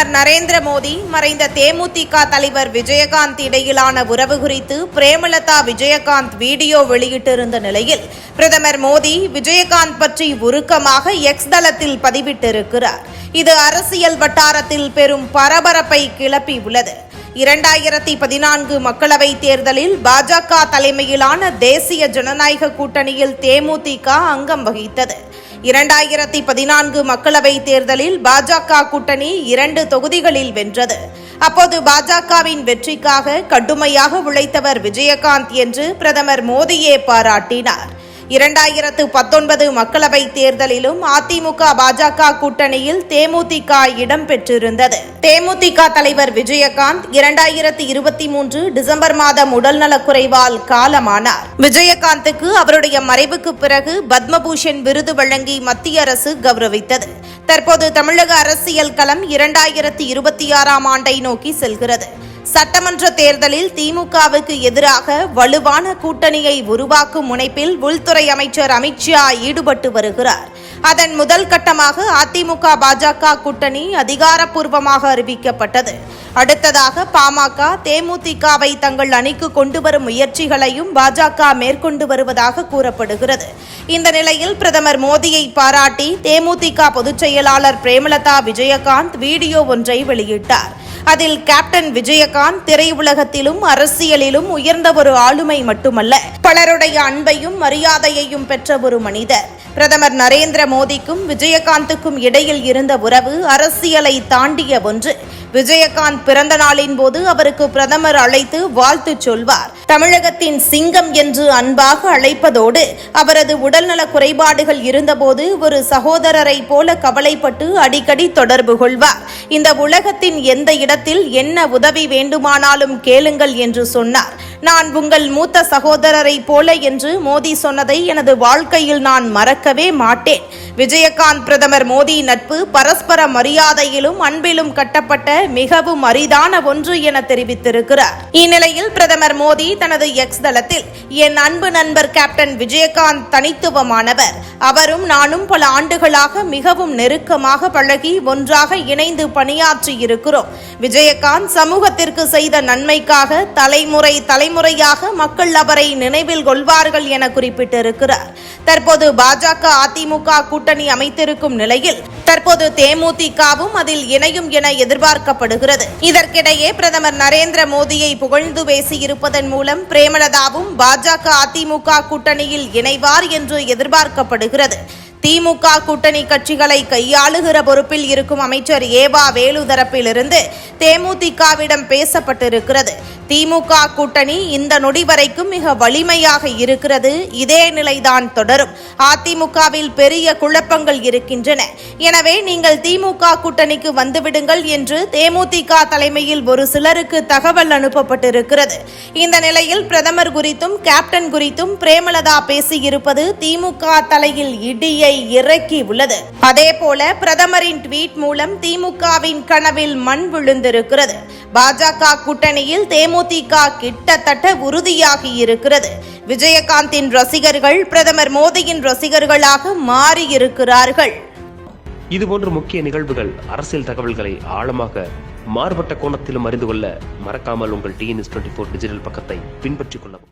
பிரதமர் நரேந்திர மோடி மறைந்த தேமுதிக தலைவர் விஜயகாந்த் இடையிலான உறவு குறித்து பிரேமலதா விஜயகாந்த் வீடியோ வெளியிட்டிருந்த நிலையில் பிரதமர் மோடி விஜயகாந்த் பற்றி உருக்கமாக எக்ஸ் தளத்தில் பதிவிட்டிருக்கிறார். இது அரசியல் வட்டாரத்தில் பெரும் பரபரப்பை கிளப்பி உள்ளது. இரண்டாயிரத்தி பதினான்கு மக்களவைத் தேர்தலில் பாஜக தலைமையிலான தேசிய ஜனநாயக கூட்டணியில் தேமுதிக அங்கம் வகித்தது. இரண்டாயிரத்தி பதினான்கு மக்களவை தேர்தலில் பாஜக கூட்டணி இரண்டு தொகுதிகளில் வென்றது. அப்போது பாஜகவின் வெற்றிக்காக கடுமையாக உழைத்தவர் விஜயகாந்த் என்று பிரதமர் மோடியே பாராட்டினார். இரண்டாயிரத்து பத்தொன்பது மக்களவை தேர்தலிலும் அதிமுக பாஜக கூட்டணியில் தேமுதிக இடம்பெற்றிருந்தது தேமுதிக தலைவர் விஜயகாந்த் இரண்டாயிரத்து இருபத்தி மூன்று டிசம்பர் மாதம் உடல்நலக்குறைவால் காலமானார். விஜயகாந்துக்கு அவருடைய மறைவுக்கு பிறகு பத்மபூஷன் விருது வழங்கி மத்திய அரசு கௌரவித்தது. தற்போது தமிழக அரசியல் களம் இரண்டாயிரத்தி இருபத்தி ஆறாம் ஆண்டை நோக்கி செல்கிறது. சட்டமன்ற தேர்தலில் திமுகவுக்கு எதிராக வலுவான கூட்டணியை உருவாக்கும் முனைப்பில் உள்துறை அமைச்சர் அமித்ஷா ஈடுபட்டு வருகிறார். அதன் முதல் கட்டமாக அதிமுக பாஜக கூட்டணி அதிகாரப்பூர்வமாக அறிவிக்கப்பட்டது. அடுத்ததாக பாமக தேமுதிகவை தங்கள் அணிக்கு கொண்டு வரும் முயற்சிகளையும் பாஜக மேற்கொண்டு வருவதாக கூறப்படுகிறது. இந்த நிலையில் பிரதமர் மோடியை பாராட்டி தேமுதிக பொதுச் செயலாளர் பிரேமலதா விஜயகாந்த் வீடியோ ஒன்றை வெளியிட்டார். அதில் கேப்டன் விஜயகாந்த் திரையுலகத்திலும் அரசியலிலும் உயர்ந்த ஒரு ஆளுமை மட்டுமல்ல. பலருடைய அன்பையும் மரியாதையையும் பெற்ற ஒரு மனிதர். பிரதமர் நரேந்திர மோடிக்கும் விஜயகாந்துக்கும் இடையில் இருந்த உறவு அரசியலை தாண்டிய ஒன்று. விஜயகாந்த் பிறந்த நாளின் போது அவருக்கு பிரதமர் அழைத்து வாழ்த்து சொல்வார். தமிழகத்தின் சிங்கம் என்று அன்பாக அழைப்பதோடு அவரது உடல்நல குறைபாடுகள் இருந்தபோது ஒரு சகோதரரை போல கவலைப்பட்டு அடிக்கடி தொடர்பு கொள்வார். இந்த உலகத்தின் எந்த இடத்தில் என்ன உதவி வேண்டுமானாலும் கேளுங்கள் என்று சொன்னார். நான் உங்கள் மூத்த சகோதரரை போல என்று மோடி சொன்னதை எனது வாழ்க்கையில் நான் மறக்கவே மாட்டேன். விஜயகாந்த் பிரதமர் மோடி நட்பு பரஸ்பர மரியாதையிலும் அன்பிலும் கட்டப்பட்ட மிகவும் அரிதான ஒன்று என தெரிவித்திருக்கிறார். இந்நிலையில் பிரதமர் மோடி தனது எக்ஸ் தளத்தில் என் அன்பு நண்பர் கேப்டன் விஜயகாந்த் தனித்துவமானவர். அவரும் நானும் பல ஆண்டுகளாக மிகவும் நெருக்கமாக பழகி ஒன்றாக இணைந்து பணியாற்றி இருக்கிறோம் விஜயகாந்த் சமூகத்திற்கு செய்த நன்மைக்காக தலைமுறை தலைமுறையாக மக்கள் அவரை நினைவில் கொள்வார்கள் என குறிப்பிட்டிருக்கிறார். தற்போது பாஜக அதிமுக கூட்டணி அமைத்திருக்கும் நிலையில் தற்போது தேமுதிகவும் அதில் இணையும் என எதிர்பார்க்கப்படுகிறது. இதற்கிடையே பிரதமர் நரேந்திர மோடியை புகழ்ந்து பேசியிருப்பதன் மூலம் பிரேமலதாவும் பாஜக அதிமுக கூட்டணியில் இணைவார் என்று எதிர்பார்க்கப்படுகிறது. திமுக கூட்டணி கட்சிகளை கையாளுகிற பொறுப்பில் இருக்கும் அமைச்சர் ஏவா வேலு தரப்பிலிருந்து தேமுதிகவிடம் பேசப்பட்டிருக்கிறது. திமுக கூட்டணி இந்த நொடி வரைக்கும் மிக வலிமையாக இருக்கிறது. இதே நிலைதான் தொடரும். அதிமுகவில் பெரிய குழப்பங்கள் இருக்கின்றன. எனவே நீங்கள் திமுக கூட்டணிக்கு வந்துவிடுங்கள் என்று தேமுதிக தலைமையில் ஒரு சிலருக்கு தகவல் அனுப்பப்பட்டிருக்கிறது. இந்த நிலையில் பிரதமர் குறித்தும் கேப்டன் குறித்தும் பிரேமலதா பேசியிருப்பது திமுக தலையில் இடியை இறக்கி உள்ளது. அதேபோல பிரதமரின் ட்வீட் மூலம் திமுகவின் கனவில் மண் விழுந்திருக்கிறது. பாஜக கூட்டணியில் தேமுதிக கிட்டத்தட்ட உறுதியாகி இருக்கிறது. விஜயகாந்தின் ரசிகர்கள் பிரதமர் மோடியின் ரசிகர்களாக மாறியிருக்கிறார்கள். இதுபோன்ற முக்கிய நிகழ்வுகள் அரசியல் தகவல்களை ஆழமாக மாறுபட்ட கோணத்திலும் அறிந்து கொள்ள மறக்காமல் உங்கள் டிஎன்எஸ் டுவெண்ட்டி ஃபோர் டிஜிட்டல் பக்கத்தை பின்பற்றிக் கொள்ளவும்.